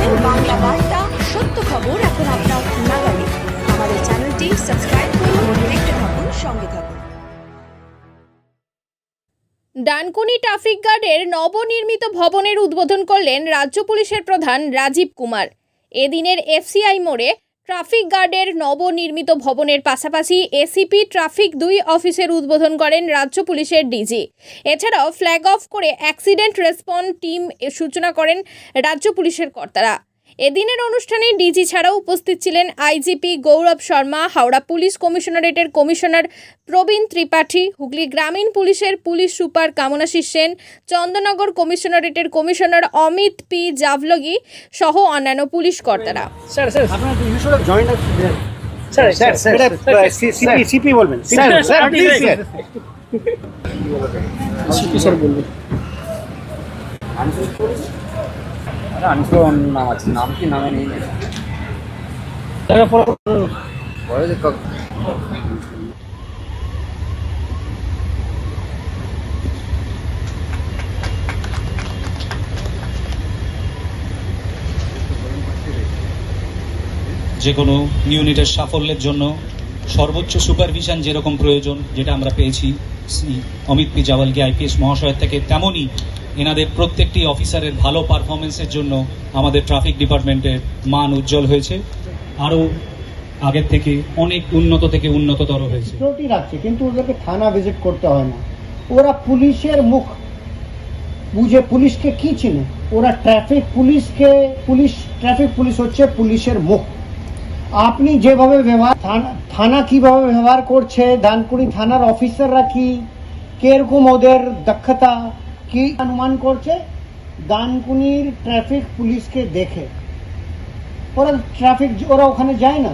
বাংলা বার্তা, সত্য খবর এখন আপনার নাগালে। আমাদের চ্যানেলটি সাবস্ক্রাইব করুন, দেখতে থাকুন, সঙ্গে থাকুন। ডানকুনি ট্রাফিক গার্ডের নবনির্মিত ভবনের উদ্বোধন করলেন রাজ্য পুলিশের প্রধান রাজীব কুমার। এদিনের এফসিআই মোড়ে ট্রাফিক গার্ডের নবনির্মিত ভবনের পাশাপাশি এসিপি ট্রাফিক দুই অফিসের উদ্বোধন করেন রাজ্য পুলিশের ডিজি। এছাড়াও ফ্ল্যাগ অফ করে অ্যাক্সিডেন্ট রেসপন্ড টিম সূচনা করেন রাজ্য পুলিশের কর্তারা। এদিনের অনুষ্ঠানে ডিজি ছাড়াও উপস্থিত ছিলেন আইজিপি গৌরব শর্মা হাওড়া পুলিশ কমিশনারেটের কমিশনার প্রবীণ ত্রিপাঠী হুগলি গ্রামীণ পুলিশের পুলিশ সুপার কামনাশী সেন চন্দননগর কমিশনারেটের কমিশনার অমিত পি জাভলগি সহ অন্যান্য পুলিশ কর্তারা। স্যার নাম আছে নাম কি নামে নেই? যে কোনো ইউনিটের সাফল্যের জন্য সর্বোচ্চ সুপারভিশন যেরকম প্রয়োজন, যেটা আমরা পেয়েছি অমিত পি জাওয়ালকে আইপিএস মহাশয়ের থেকে, তেমনই এনাদের প্রত্যেকটি অফিসারের ভালো পারফরমেন্সের জন্য আমাদের ট্রাফিক ডিপার্টমেন্টের মান উজ্জ্বল হয়েছে। আরও আগের থেকে অনেক উন্নত থেকে উন্নততর হয়েছে। সিকিউরিটি রাখছে কিন্তু ওদেরকে থানা ভিজিট করতে হয় না। ওরা পুলিশের মুখ বুঝে পুলিশকে কি চিনে? ওরা ট্রাফিক পুলিশকে, পুলিশ ট্রাফিক পুলিশ হচ্ছে পুলিশের মুখ। আপনি যেভাবে ব্যবহার থানা- কীভাবে ব্যবহার করছে দানকুড়ি থানার অফিসাররা কি, কীরকম ওদের দক্ষতা, কি অনুমান করছে? দানকুনির ট্রাফিক পুলিশকে দেখে। ওরা ট্রাফিক ওরা ওখানে যায় না।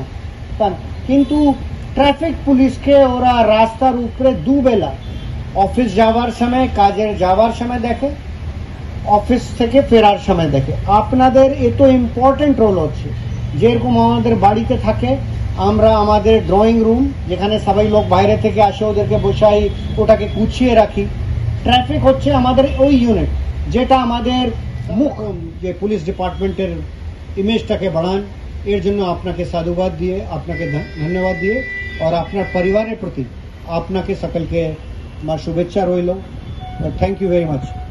কিন্তু ট্রাফিক পুলিশকে ওরা রাস্তার উপরে দুবেলা অফিস যাওয়ার সময়, কাজের যাওয়ার সময় দেখে, অফিস থেকে ফেরার সময় দেখে। আপনাদের এ তো ইম্পর্টেন্ট রোল হচ্ছে। যেরকম আমাদের বাড়িতে থাকে, আমরা আমাদের ড্রয়িং রুম যেখানে সবাই লোক বাইরে থেকে আসে, ওদেরকে বসাই, ওটাকে গুছিয়ে রাখি। ট্রাফিক হচ্ছে আমাদের ওই ইউনিট যেটা আমাদের মুখ, যে পুলিশ ডিপার্টমেন্টের ইমেজটাকে বাড়ান। এর জন্য আপনাকে সাধুবাদ দিয়ে, আপনাকে ধন- ধন্যবাদ দিয়ে, আর আপনার পরিবারের প্রতি আপনাকে সকলকে আমার শুভেচ্ছা রইল। থ্যাংক ইউ ভেরি মাচ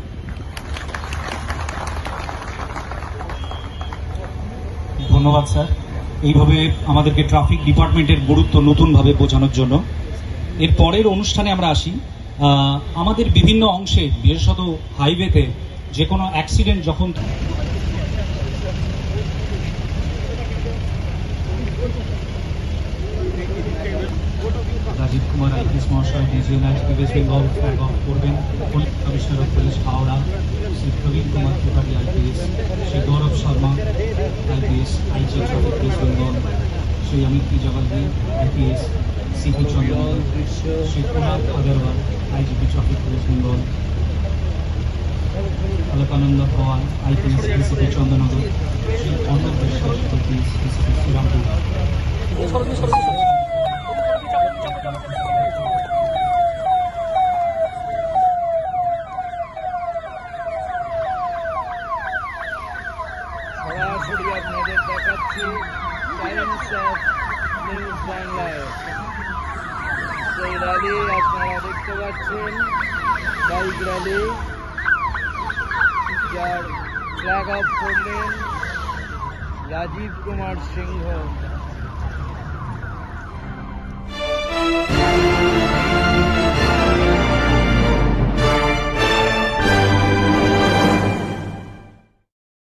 ধন্যবাদ, স্যার। এইভাবে আমাদেরকে ট্রাফিক ডিপার্টমেন্টের গুরুত্ব নতুনভাবে বোঝানোর জন্য। এর পরের অনুষ্ঠানে আমরা আসি। আমাদের বিভিন্ন অংশে, বিশেষত হাইওয়েতে, যে কোনো অ্যাক্সিডেন্ট যখন রাজীব কুমার আইপিএস মহাশয় ISP West Bengal flag off করবেন commissioner of police Howrah, Shri Prabin Kumar Tripathi, IPS, Shri Gaurav Sharma IPS IG West Bengal Shri Amit P Jagaddi IPS CP Chandannagar Shri Kumar Agarwal IGP traffic West Bengal Alakananda Pawal IPS DCP Chandannagar Shri Arnab Biswas DCP Serampore সরাসরি আপনাদের দেখাচ্ছি। Times of news বাংলায় সেই rally আপনারা দেখতে পাচ্ছেন। Bike rally যার flag off করলেন রাজীব কুমার সিংহ।